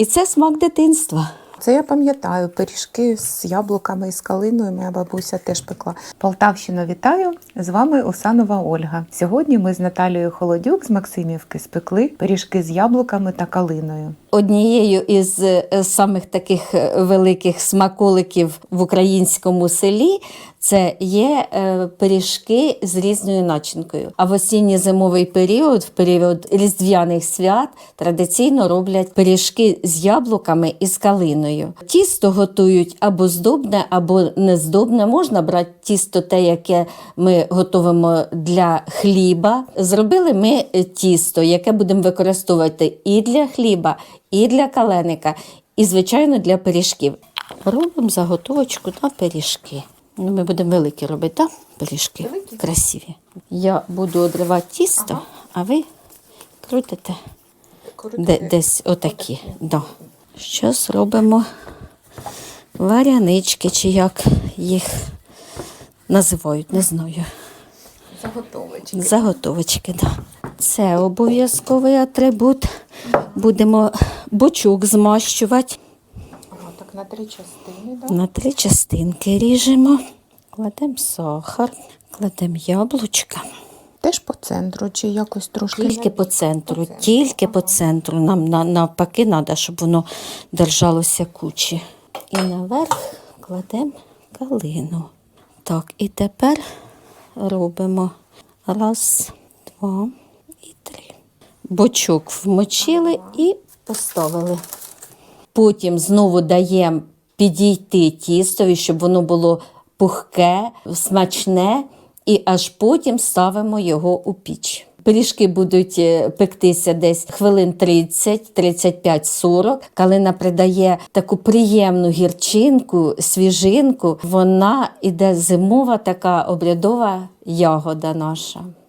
І це смак дитинства. Це я пам'ятаю, пиріжки з яблуками і з калиною моя бабуся теж пекла. Полтавщину вітаю! З вами Усанова Ольга. Сьогодні ми з Наталією Холодюк з Максимівки спекли пиріжки з яблуками та калиною. Однією із е, самих таких е, великих смаколиків в українському селі це є е, пиріжки з різною начинкою. А в осінньо-зимовий період, в період різдвяних свят, традиційно роблять пиріжки з яблуками і з калиною. Тісто готують або здобне, або нездобне. Можна брати тісто, те, яке ми готуємо для хліба. Зробили ми тісто, яке будемо використовувати і для хліба, і для каленика, і, звичайно, для пиріжків. Робимо заготовочку на пиріжки. Ну, Ми будемо великі робити, так? Пиріжки. Красиві. Я буду одривати тісто, а ви крутите де, десь отакі. Да. Щось робимо варянички, чи як їх називають, не знаю. Заготовочки. Заготовочки, да. Це обов'язковий атрибут. Будемо бочок змащувати. Ага, так на три частини, да? На три частинки ріжемо. Кладемо сахар, кладемо яблучка. Теж по центру, чи якось трошки. Тільки по центру, тільки по центру. Нам навпаки треба, щоб воно держалося кучі. І наверх кладемо калину. Так, і тепер робимо раз, два і три. Бочок вмочили і поставили. Потім знову даємо підійти тістові, щоб воно було пухке, смачне, і аж потім ставимо його у піч. Пиріжки будуть е, пектися десь хвилин 30, 35, 40. Калина придає таку приємну гірчинку, свіжинку. Вона іде зимова така обрядова ягода наша.